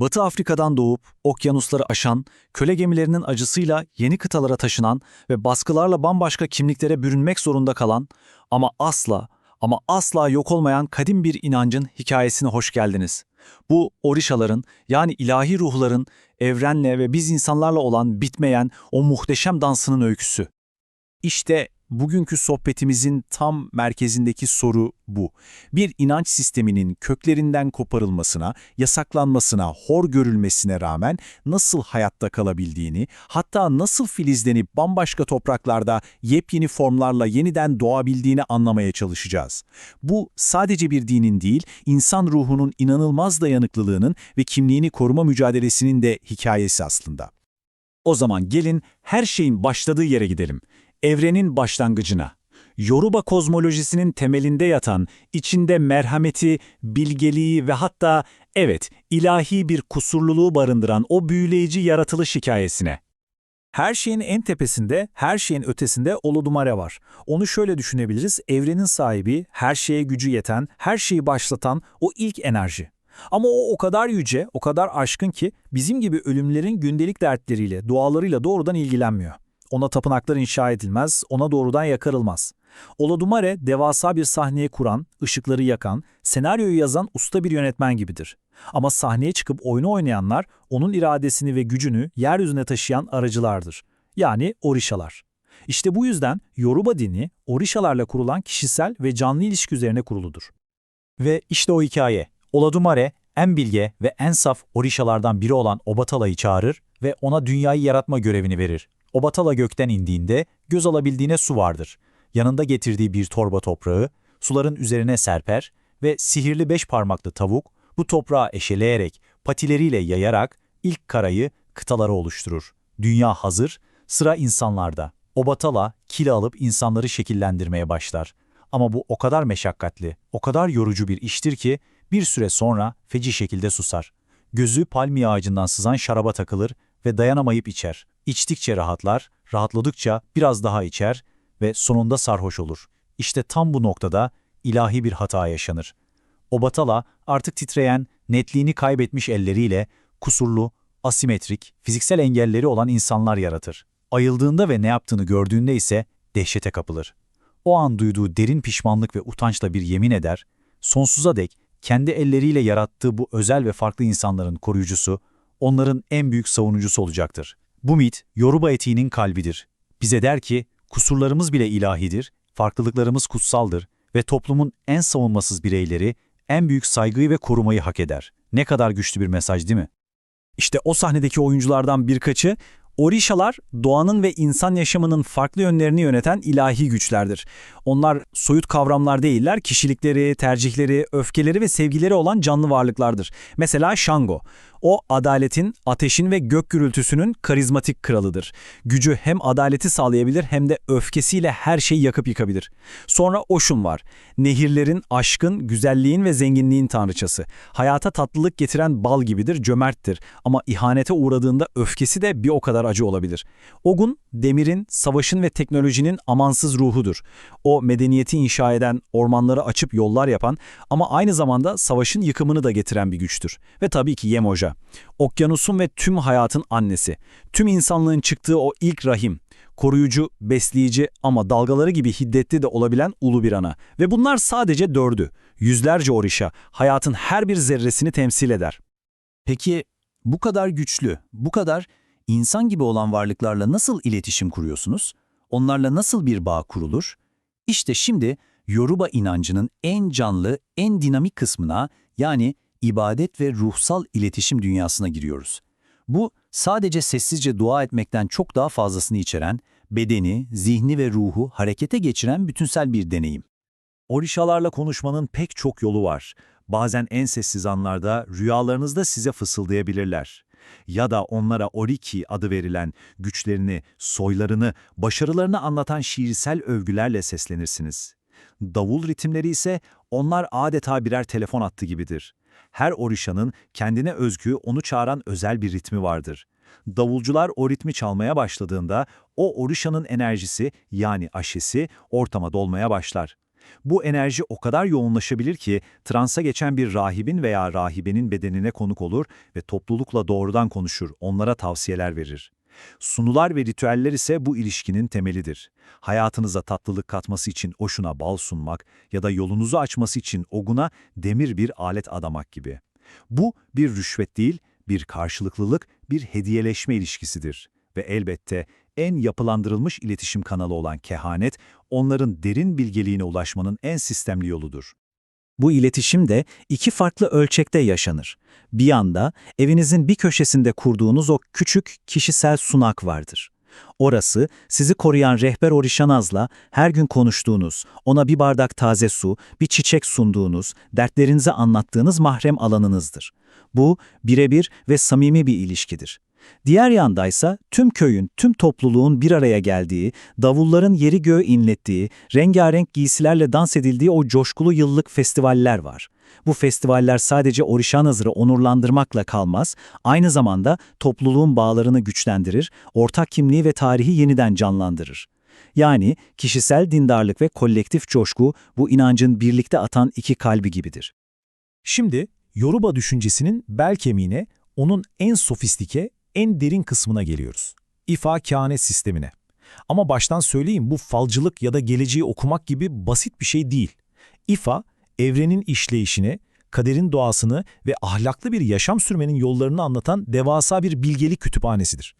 Batı Afrika'dan doğup okyanusları aşan, köle gemilerinin acısıyla yeni kıtalara taşınan ve baskılarla bambaşka kimliklere bürünmek zorunda kalan ama asla ama asla yok olmayan kadim bir inancın hikayesine hoş geldiniz. Bu orişaların yani ilahi ruhların evrenle ve biz insanlarla olan bitmeyen o muhteşem dansının öyküsü. İşte bugünkü sohbetimizin tam merkezindeki soru bu. Bir inanç sisteminin köklerinden koparılmasına, yasaklanmasına, hor görülmesine rağmen nasıl hayatta kalabildiğini, hatta nasıl filizlenip bambaşka topraklarda yepyeni formlarla yeniden doğabildiğini anlamaya çalışacağız. Bu sadece bir dinin değil, insan ruhunun inanılmaz dayanıklılığının ve kimliğini koruma mücadelesinin de hikayesi aslında. O zaman gelin her şeyin başladığı yere gidelim evrenin başlangıcına. Yoruba kozmolojisinin temelinde yatan, içinde merhameti, bilgeliği ve hatta evet ilahi bir kusurluluğu barındıran o büyüleyici yaratılış hikayesine. Her şeyin en tepesinde, her şeyin ötesinde Olodumare var. Onu şöyle düşünebiliriz, evrenin sahibi, her şeye gücü yeten, her şeyi başlatan o ilk enerji. Ama o o kadar yüce, o kadar aşkın ki bizim gibi ölümlerin gündelik dertleriyle, dualarıyla doğrudan ilgilenmiyor. Ona tapınaklar inşa edilmez, ona doğrudan yakarılmaz. Olodumare devasa bir sahneye kuran, ışıkları yakan, senaryoyu yazan usta bir yönetmen gibidir. Ama sahneye çıkıp oyunu oynayanlar onun iradesini ve gücünü yeryüzüne taşıyan aracılardır. Yani orişalar. İşte bu yüzden Yoruba dini orişalarla kurulan kişisel ve canlı ilişki üzerine kuruludur. Ve işte o hikaye. Olodumare en bilge ve en saf orişalardan biri olan Obatala'yı çağırır ve ona dünyayı yaratma görevini verir. Obatala gökten indiğinde göz alabildiğine su vardır. Yanında getirdiği bir torba toprağı, suların üzerine serper ve sihirli beş parmaklı tavuk bu toprağı eşeleyerek, patileriyle yayarak ilk karayı, kıtaları oluşturur. Dünya hazır, sıra insanlarda. Obatala kil alıp insanları şekillendirmeye başlar. Ama bu o kadar meşakkatli, o kadar yorucu bir iştir ki bir süre sonra feci şekilde susar. Gözü palmiye ağacından sızan şaraba takılır ve dayanamayıp içer. İçtikçe rahatlar, rahatladıkça biraz daha içer ve sonunda sarhoş olur. İşte tam bu noktada ilahi bir hata yaşanır. Obatala artık titreyen, netliğini kaybetmiş elleriyle kusurlu, asimetrik, fiziksel engelleri olan insanlar yaratır. Ayıldığında ve ne yaptığını gördüğünde ise dehşete kapılır. O an duyduğu derin pişmanlık ve utançla bir yemin eder, sonsuza dek kendi elleriyle yarattığı bu özel ve farklı insanların koruyucusu, onların en büyük savunucusu olacaktır. Bu mit, Yoruba etiğinin kalbidir. Bize der ki, kusurlarımız bile ilahidir, farklılıklarımız kutsaldır ve toplumun en savunmasız bireyleri en büyük saygıyı ve korumayı hak eder. Ne kadar güçlü bir mesaj değil mi? İşte o sahnedeki oyunculardan birkaçı, Orişalar, doğanın ve insan yaşamının farklı yönlerini yöneten ilahi güçlerdir. Onlar soyut kavramlar değiller, kişilikleri, tercihleri, öfkeleri ve sevgileri olan canlı varlıklardır. Mesela Shango. O adaletin, ateşin ve gök gürültüsünün karizmatik kralıdır. Gücü hem adaleti sağlayabilir hem de öfkesiyle her şeyi yakıp yıkabilir. Sonra Oshun var. Nehirlerin, aşkın, güzelliğin ve zenginliğin tanrıçası. Hayata tatlılık getiren bal gibidir, cömerttir. Ama ihanete uğradığında öfkesi de bir o kadar acı olabilir. Ogun, demirin, savaşın ve teknolojinin amansız ruhudur. O medeniyeti inşa eden, ormanları açıp yollar yapan ama aynı zamanda savaşın yıkımını da getiren bir güçtür. Ve tabii ki Yemoja. Okyanusun ve tüm hayatın annesi. Tüm insanlığın çıktığı o ilk rahim. Koruyucu, besleyici ama dalgaları gibi hiddetli de olabilen ulu bir ana. Ve bunlar sadece dördü. Yüzlerce orişa, hayatın her bir zerresini temsil eder. Peki bu kadar güçlü, bu kadar insan gibi olan varlıklarla nasıl iletişim kuruyorsunuz? Onlarla nasıl bir bağ kurulur? İşte şimdi Yoruba inancının en canlı, en dinamik kısmına yani ibadet ve ruhsal iletişim dünyasına giriyoruz. Bu sadece sessizce dua etmekten çok daha fazlasını içeren, bedeni, zihni ve ruhu harekete geçiren bütünsel bir deneyim. Orişalarla konuşmanın pek çok yolu var. Bazen en sessiz anlarda rüyalarınızda size fısıldayabilirler. Ya da onlara Oriki adı verilen güçlerini, soylarını, başarılarını anlatan şiirsel övgülerle seslenirsiniz. Davul ritimleri ise onlar adeta birer telefon hattı gibidir. Her orişanın kendine özgü, onu çağıran özel bir ritmi vardır. Davulcular o ritmi çalmaya başladığında o orişanın enerjisi yani aşesi ortama dolmaya başlar. Bu enerji o kadar yoğunlaşabilir ki transa geçen bir rahibin veya rahibenin bedenine konuk olur ve toplulukla doğrudan konuşur, onlara tavsiyeler verir. Sunular ve ritüeller ise bu ilişkinin temelidir. Hayatınıza tatlılık katması için oşuna bal sunmak ya da yolunuzu açması için oguna demir bir alet adamak gibi. Bu bir rüşvet değil, bir karşılıklılık, bir hediyeleşme ilişkisidir. Ve elbette en yapılandırılmış iletişim kanalı olan kehanet, onların derin bilgeliğine ulaşmanın en sistemli yoludur. Bu iletişim de iki farklı ölçekte yaşanır. Bir yanda evinizin bir köşesinde kurduğunuz o küçük kişisel sunak vardır. Orası sizi koruyan rehber Orişanaz'la her gün konuştuğunuz, ona bir bardak taze su, bir çiçek sunduğunuz, dertlerinizi anlattığınız mahrem alanınızdır. Bu birebir ve samimi bir ilişkidir. Diğer yandaysa tüm köyün, tüm topluluğun bir araya geldiği, davulların yeri göğü inlettiği, rengarenk giysilerle dans edildiği o coşkulu yıllık festivaller var. Bu festivaller sadece Orişanazır'ı onurlandırmakla kalmaz, aynı zamanda topluluğun bağlarını güçlendirir, ortak kimliği ve tarihi yeniden canlandırır. Yani kişisel dindarlık ve kolektif coşku bu inancın birlikte atan iki kalbi gibidir. Şimdi Yoruba düşüncesinin bel kemiğine, onun en sofistike, en derin kısmına geliyoruz. İfa kehanet sistemine. Ama baştan söyleyeyim bu falcılık ya da geleceği okumak gibi basit bir şey değil. İfa, evrenin işleyişini, kaderin doğasını ve ahlaklı bir yaşam sürmenin yollarını anlatan devasa bir bilgelik kütüphanesidir.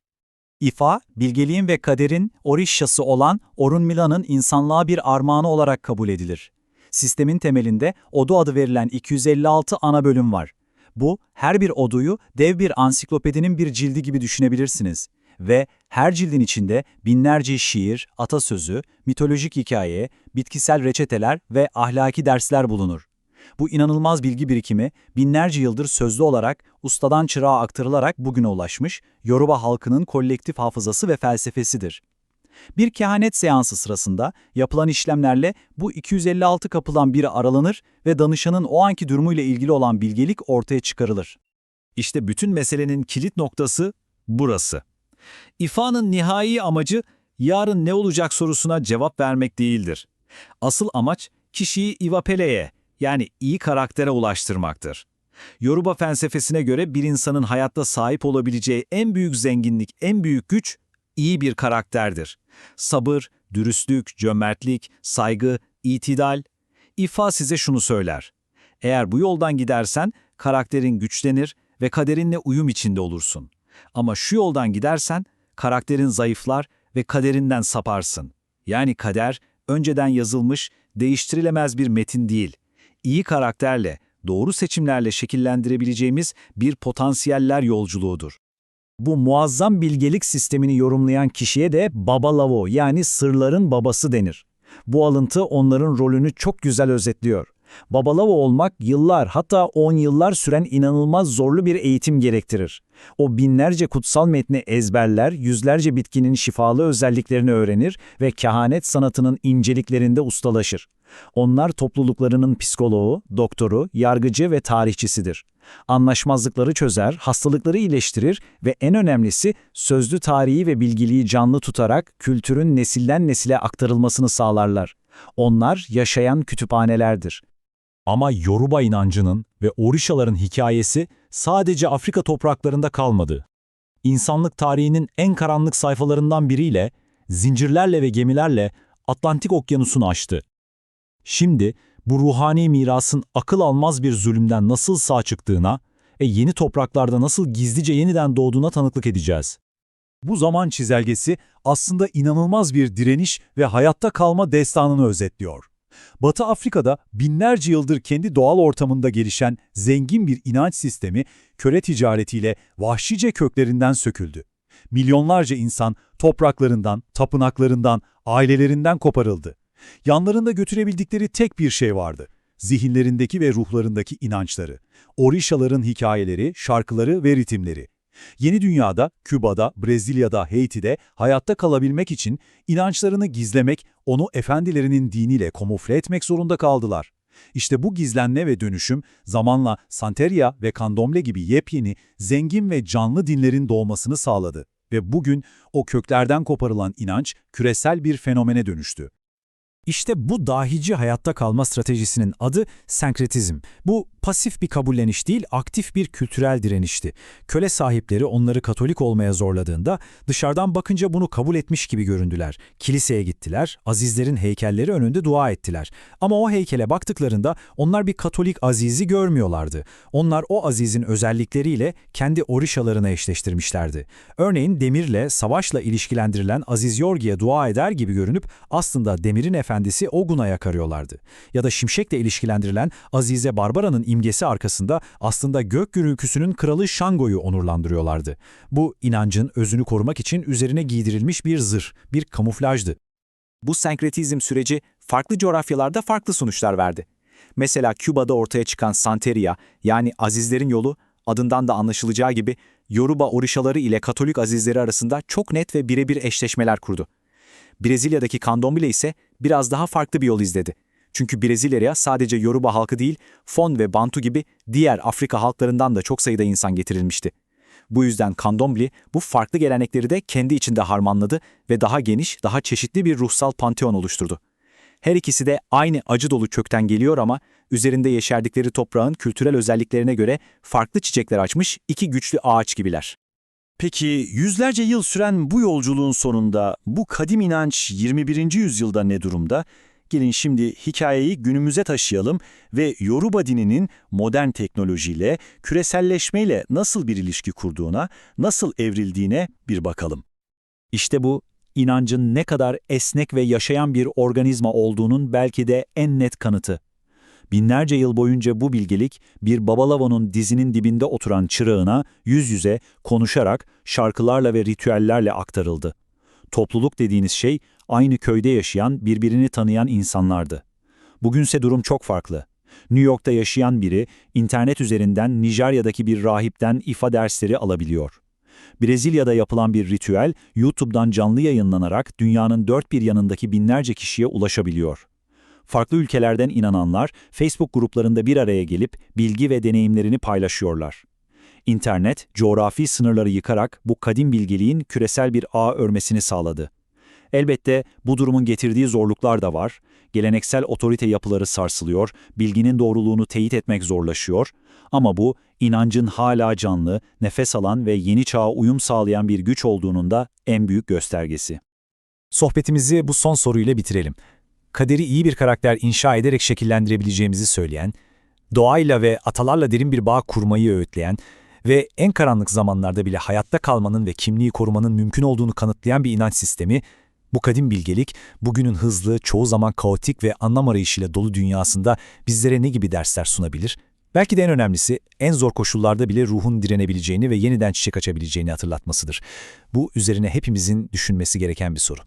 İfa, bilgeliğin ve kaderin orişyası olan Orun Mila'nın insanlığa bir armağanı olarak kabul edilir. Sistemin temelinde Odu adı verilen 256 ana bölüm var. Bu, her bir oduyu dev bir ansiklopedinin bir cildi gibi düşünebilirsiniz. Ve her cildin içinde binlerce şiir, atasözü, mitolojik hikaye, bitkisel reçeteler ve ahlaki dersler bulunur. Bu inanılmaz bilgi birikimi binlerce yıldır sözlü olarak ustadan çırağa aktarılarak bugüne ulaşmış Yoruba halkının kolektif hafızası ve felsefesidir. Bir kehanet seansı sırasında yapılan işlemlerle bu 256 kapılan biri aralanır ve danışanın o anki durumuyla ilgili olan bilgelik ortaya çıkarılır. İşte bütün meselenin kilit noktası burası. İfa'nın nihai amacı yarın ne olacak sorusuna cevap vermek değildir. Asıl amaç kişiyi Ivapele'ye yani iyi karaktere ulaştırmaktır. Yoruba felsefesine göre bir insanın hayatta sahip olabileceği en büyük zenginlik, en büyük güç iyi bir karakterdir. Sabır, dürüstlük, cömertlik, saygı, itidal. İfa size şunu söyler. Eğer bu yoldan gidersen karakterin güçlenir ve kaderinle uyum içinde olursun. Ama şu yoldan gidersen karakterin zayıflar ve kaderinden saparsın. Yani kader önceden yazılmış, değiştirilemez bir metin değil. İyi karakterle, doğru seçimlerle şekillendirebileceğimiz bir potansiyeller yolculuğudur. Bu muazzam bilgelik sistemini yorumlayan kişiye de Baba Lavo yani sırların babası denir. Bu alıntı onların rolünü çok güzel özetliyor. Babalava olmak yıllar hatta on yıllar süren inanılmaz zorlu bir eğitim gerektirir. O binlerce kutsal metni ezberler, yüzlerce bitkinin şifalı özelliklerini öğrenir ve kehanet sanatının inceliklerinde ustalaşır. Onlar topluluklarının psikoloğu, doktoru, yargıcı ve tarihçisidir. Anlaşmazlıkları çözer, hastalıkları iyileştirir ve en önemlisi sözlü tarihi ve bilgiliği canlı tutarak kültürün nesilden nesile aktarılmasını sağlarlar. Onlar yaşayan kütüphanelerdir. Ama Yoruba inancının ve Orişaların hikayesi sadece Afrika topraklarında kalmadı. İnsanlık tarihinin en karanlık sayfalarından biriyle, zincirlerle ve gemilerle Atlantik Okyanusu'nu aştı. Şimdi bu ruhani mirasın akıl almaz bir zulümden nasıl sağ çıktığına ve yeni topraklarda nasıl gizlice yeniden doğduğuna tanıklık edeceğiz. Bu zaman çizelgesi aslında inanılmaz bir direniş ve hayatta kalma destanını özetliyor. Batı Afrika'da binlerce yıldır kendi doğal ortamında gelişen zengin bir inanç sistemi köle ticaretiyle vahşice köklerinden söküldü. Milyonlarca insan topraklarından, tapınaklarından, ailelerinden koparıldı. Yanlarında götürebildikleri tek bir şey vardı. Zihinlerindeki ve ruhlarındaki inançları. Orişaların hikayeleri, şarkıları ve ritimleri. Yeni dünyada, Küba'da, Brezilya'da, Haiti'de hayatta kalabilmek için inançlarını gizlemek, onu efendilerinin diniyle kamufle etmek zorunda kaldılar. İşte bu gizlenme ve dönüşüm zamanla Santeria ve Candomblé gibi yepyeni, zengin ve canlı dinlerin doğmasını sağladı. Ve bugün o köklerden koparılan inanç küresel bir fenomene dönüştü. İşte bu dahici hayatta kalma stratejisinin adı senkretizm. Bu pasif bir kabulleniş değil, aktif bir kültürel direnişti. Köle sahipleri onları Katolik olmaya zorladığında dışarıdan bakınca bunu kabul etmiş gibi göründüler. Kiliseye gittiler, azizlerin heykelleri önünde dua ettiler. Ama o heykele baktıklarında onlar bir Katolik azizi görmüyorlardı. Onlar o azizin özellikleriyle kendi orişalarına eşleştirmişlerdi. Örneğin demirle, savaşla ilişkilendirilen Aziz Yorgi'ye dua eder gibi görünüp aslında demirin efendisi Ogun'a yakarıyorlardı. Ya da şimşekle ilişkilendirilen Azize Barbara'nın imgesi arkasında aslında gök gürültüsünün kralı Şango'yu onurlandırıyorlardı. Bu inancın özünü korumak için üzerine giydirilmiş bir zırh, bir kamuflajdı. Bu senkretizm süreci farklı coğrafyalarda farklı sonuçlar verdi. Mesela Küba'da ortaya çıkan Santeria yani Azizlerin yolu adından da anlaşılacağı gibi Yoruba orişaları ile Katolik azizleri arasında çok net ve birebir eşleşmeler kurdu. Brezilya'daki Candomblé ise biraz daha farklı bir yol izledi. Çünkü Brezilya'ya sadece Yoruba halkı değil, Fon ve Bantu gibi diğer Afrika halklarından da çok sayıda insan getirilmişti. Bu yüzden Candomblé bu farklı gelenekleri de kendi içinde harmanladı ve daha geniş, daha çeşitli bir ruhsal panteon oluşturdu. Her ikisi de aynı acı dolu kökten geliyor ama üzerinde yeşerdikleri toprağın kültürel özelliklerine göre farklı çiçekler açmış iki güçlü ağaç gibiler. Peki yüzlerce yıl süren bu yolculuğun sonunda bu kadim inanç 21. yüzyılda ne durumda? Gelin şimdi hikayeyi günümüze taşıyalım ve Yoruba dininin modern teknolojiyle, küreselleşmeyle nasıl bir ilişki kurduğuna, nasıl evrildiğine bir bakalım. İşte bu, inancın ne kadar esnek ve yaşayan bir organizma olduğunun belki de en net kanıtı. Binlerce yıl boyunca bu bilgelik bir babalavonun dizinin dibinde oturan çırağına yüz yüze, konuşarak, şarkılarla ve ritüellerle aktarıldı. Topluluk dediğiniz şey aynı köyde yaşayan, birbirini tanıyan insanlardı. Bugünse durum çok farklı. New York'ta yaşayan biri internet üzerinden Nijerya'daki bir rahipten ifa dersleri alabiliyor. Brezilya'da yapılan bir ritüel YouTube'dan canlı yayınlanarak dünyanın dört bir yanındaki binlerce kişiye ulaşabiliyor. Farklı ülkelerden inananlar Facebook gruplarında bir araya gelip bilgi ve deneyimlerini paylaşıyorlar. İnternet, coğrafi sınırları yıkarak bu kadim bilgeliğin küresel bir ağ örmesini sağladı. Elbette bu durumun getirdiği zorluklar da var. Geleneksel otorite yapıları sarsılıyor, bilginin doğruluğunu teyit etmek zorlaşıyor. Ama bu, inancın hala canlı, nefes alan ve yeni çağa uyum sağlayan bir güç olduğunun da en büyük göstergesi. Sohbetimizi bu son soruyla bitirelim. Kaderi iyi bir karakter inşa ederek şekillendirebileceğimizi söyleyen, doğayla ve atalarla derin bir bağ kurmayı öğütleyen ve en karanlık zamanlarda bile hayatta kalmanın ve kimliği korumanın mümkün olduğunu kanıtlayan bir inanç sistemi, bu kadim bilgelik, bugünün hızlı, çoğu zaman kaotik ve anlam arayışıyla dolu dünyasında bizlere ne gibi dersler sunabilir? Belki de en önemlisi, en zor koşullarda bile ruhun direnebileceğini ve yeniden çiçek açabileceğini hatırlatmasıdır. Bu üzerine hepimizin düşünmesi gereken bir soru.